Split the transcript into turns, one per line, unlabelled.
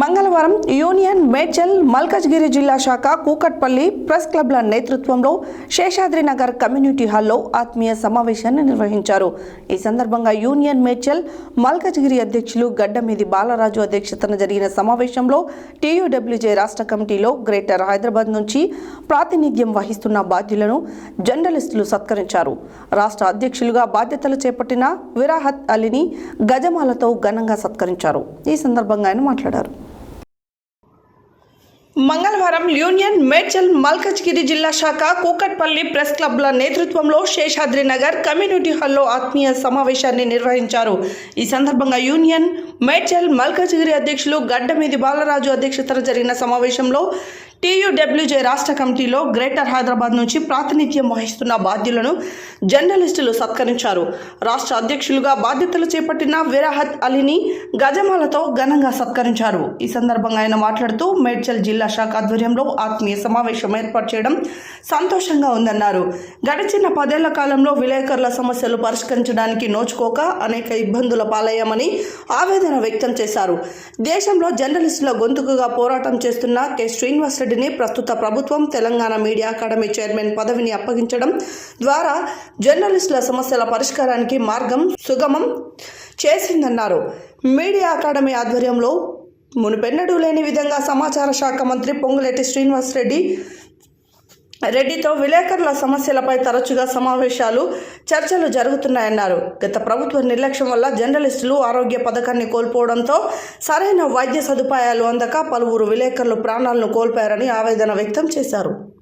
మంగళవారం యూనియన్ మేడ్చల్ మల్కజ్గిరి జిల్లా శాఖ కూకట్పల్లి ప్రెస్ క్లబ్ల నేతృత్వంలో శేషాద్రి నగర్ కమ్యూనిటీ హాల్లో ఆత్మీయ సమావేశాన్ని నిర్వహించారు. ఈ సందర్భంగా యూనియన్ మేడ్చల్ మల్కజ్గిరి అధ్యక్షులు గడ్డమీది బాలరాజు అధ్యక్షతన జరిగిన సమావేశంలో టీయూడబ్ల్యూజే రాష్ట్ర కమిటీలో గ్రేటర్ హైదరాబాద్ నుంచి ప్రాతినిధ్యం వహిస్తున్న బాధ్యులను జర్నలిస్టులు సత్కరించారు. రాష్ట్ర అధ్యక్షులుగా బాధ్యతలు చేపట్టిన విరాహత్ అలీని గజమాలతో ఘనంగా సత్కరించారు. ఈ సందర్భంగా ఆయన మాట్లాడారు. మంగళవారం యూనియన్ మేడ్చల్ మల్కజ్గిరి జిల్లా శాఖ కూకట్పల్లి ప్రెస్ క్లబ్ల నేతృత్వంలో శేషాద్రి నగర్ కమ్యూనిటీ హాల్లో ఆత్మీయ సమావేశాన్ని నిర్వహించారు. ఈ సందర్భంగా యూనియన్ మేడ్చల్ మల్కజ్గిరి అధ్యక్షులు గడ్డమీది బాలరాజు అధ్యక్షతన జరిగిన సమావేశంలో టీయూడబ్ల్యూజే రాష్ట్ర కమిటీలో గ్రేటర్ హైదరాబాద్ నుంచి ప్రాతినిధ్యం వహిస్తున్న బాధ్యులను జర్నలిస్టులు సత్కరించారు. రాష్ట్ర అధ్యక్షులుగా బాధ్యతలు చేపట్టిన విరాహత్ అలీని గజమాలతో ఘనంగా సత్కరించారు. ఈ సందర్భంగా ఆయన మాట్లాడుతూ మేడ్చల్ జిల్లా శాఖ ఆధ్వర్యంలో ఆత్మీయ సమావేశం ఏర్పాటు చేయడం సంతోషంగా ఉందన్నారు. గడిచిన పదేళ్ళ కాలంలో విలేకరుల సమస్యలు పరిష్కరించడానికి నోచుకోక అనేక ఇబ్బందుల పాలయ్యామని ఆవేదన వ్యక్తం చేశారు. దేశంలో జర్నలిస్టుల గొంతుకుగా పోరాటం చేస్తున్న కె. శ్రీనివాసరెడ్డి రెడ్డిని ప్రస్తుత ప్రభుత్వం తెలంగాణ మీడియా అకాడమీ చైర్మన్ పదవిని అప్పగించడం ద్వారా జర్నలిస్టుల సమస్యల పరిష్కారానికి మార్గం సుగమం చేసిందన్నారు. మీడియా అకాడమీ ఆధ్వర్యంలో మునుపెన్నడూ లేని విధంగా సమాచార శాఖ మంత్రి పొంగులేటి శ్రీనివాస్ రెడ్డి రెడ్డితో విలేకరుల సమస్యలపై తరచుగా సమావేశాలు చర్చలు జరుగుతున్నాయన్నారు. గత ప్రభుత్వ నిర్లక్ష్యం వల్ల జర్నలిస్టులు ఆరోగ్య పథకాన్ని కోల్పోవడంతో సరైన వైద్య సదుపాయాలు అందక పలువురు విలేకరులు ప్రాణాలను కోల్పోయారని ఆవేదన వ్యక్తం చేశారు.